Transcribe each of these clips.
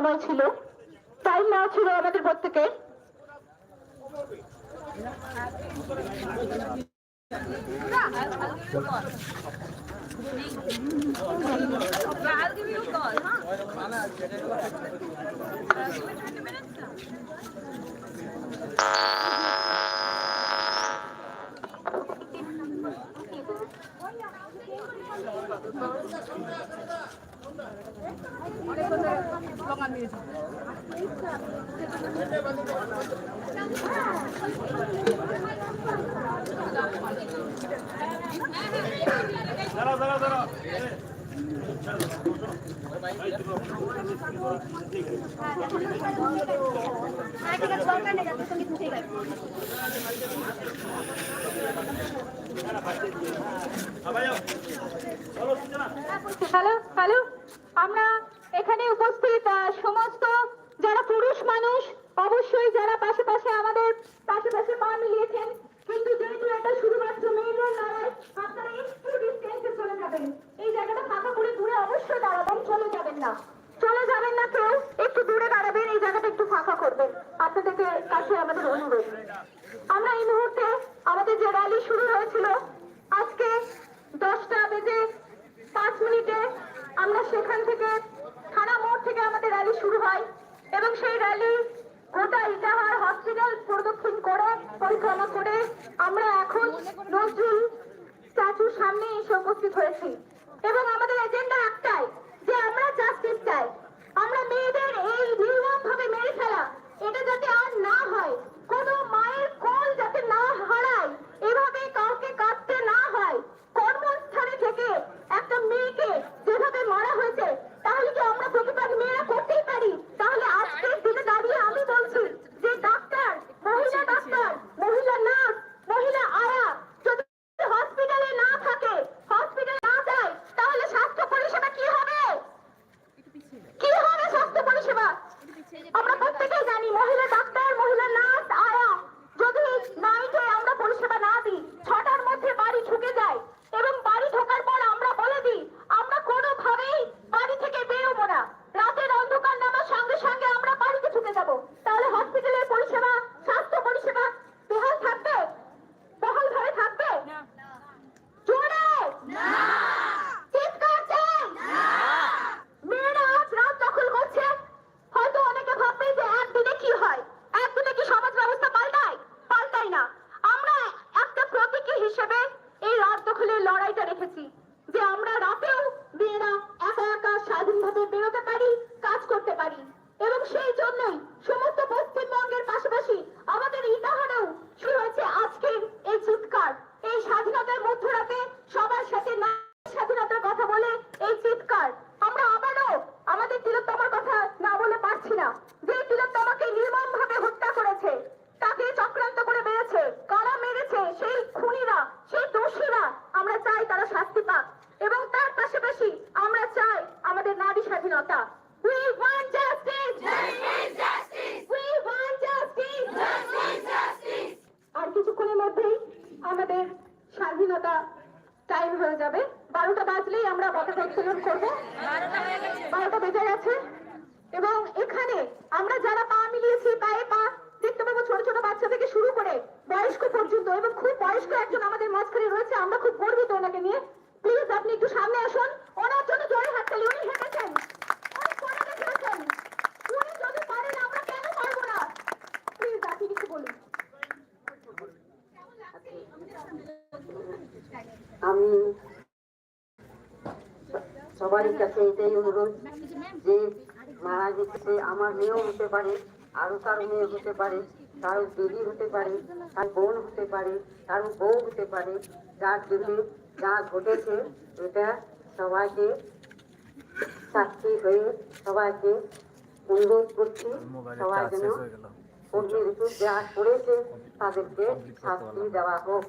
সময় ছিল টাইম না ছিল আমাদের প্রত্যেকে Thank you. দাঁড়া দাঁড়া হ্যালো হ্যালো আমরা এখানে উপস্থিত সমস্ত যারা পুরুষ মানুষ অবশ্যই যারা পাশে আমরা সেখান থেকে থানা মোড় থেকে আমাদের র্যালি শুরু হয় এবং সেই র্যালি গোটা ইটাহার হসপিটাল প্রদক্ষিণ করে পরিক্রমা করে আমরা এখন নজরুল স্ট্যাচুর সামনে এসে উপস্থিত হয়েছি। এবং আমাদের এজেন্ডা একটাই যে আমরা জাস্টিস চাই। た。আমি সবার কাছে এটাই অনুরোধ যে মারা যেতে আমার মেয়েও হতে পারে আরও তার মেয়ে হতে পারে তার দিদি হতে পারে তার বোন হতে পারে তার বউ হতে পারে যার জন্য যা ঘটেছে এটা সবাইকে সাক্ষী হয়ে সবাইকে অনুরোধ করছি সবাই যেন কর্মী যা করেছে তাদেরকে শাস্তি দেওয়া হোক।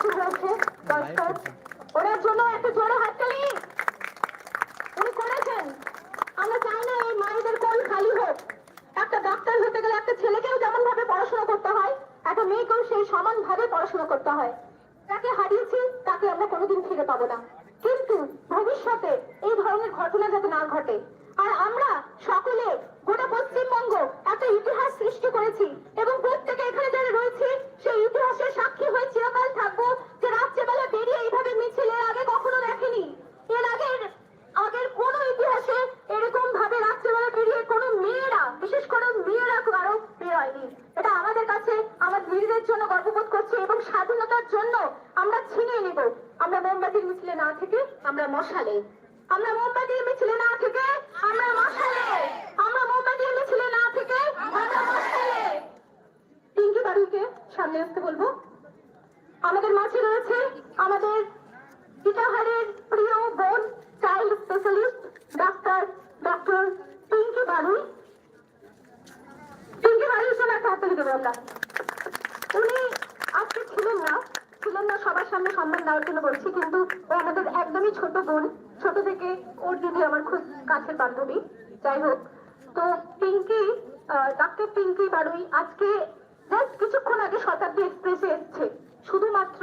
উপস্থিত হয়েছে দর্শক ওনার জন্য একটা জোরে হাততালি? উনি করেছেন। আমরা চাই না এই মায়েদের কোল খালি হোক। একটা ডাক্তার হতে গেলে একটা ছেলেকেও যেমন ভাবে পড়াশোনা করতে হয়, একটা মেয়েকেও সেই সমান ভাবে পড়াশোনা করতে হয়। যাকে হারিয়েছি, তাকে আমরা কোনোদিন ফিরে পাবো না। কিন্তু ভবিষ্যতে এই ধরনের ঘটনা যাতে না ঘটে আর আমরা সকলে গোটা পশ্চিমবঙ্গ একটা ইতিহাস সৃষ্টি করেছি এবং প্রত্যেকে এখানে যারা রয়েছে, সেই ইতিহাসের সাক্ষী হয়ে চিরকাল থাকব। সামনে সম্মান দেওয়ার জন্য বলছি, কিন্তু ও আমাদের একদমই ছোট বোন। ছোট থেকে ওর দিদি আমার খুব কাছের বান্ধবী, যাই হোক। তো পিঙ্কি ডাক্তার পিঙ্কি বারুই আজকে জাস্ট কিছুক্ষণ আগে শতাব্দী এক্সপ্রেসে এসছে। শুধুমাত্র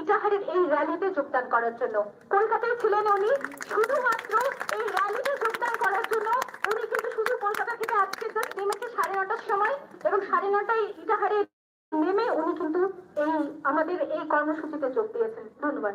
ইটাহারের এই র্যালিতে যোগদান করার জন্য। কলকাতায় ছিলেন উনি, শুধুমাত্র এই র্যালিতে যোগদান করার জন্য উনি কিন্তু শুধু কলকাতা থেকে আজকে জাস্ট নেমেছে সাড়ে নটার সময় এবং সাড়ে নটায় ইটাহারে নেমে উনি কিন্তু এই আমাদের এই কর্মসূচিতে যোগ দিয়েছেন। ধন্যবাদ।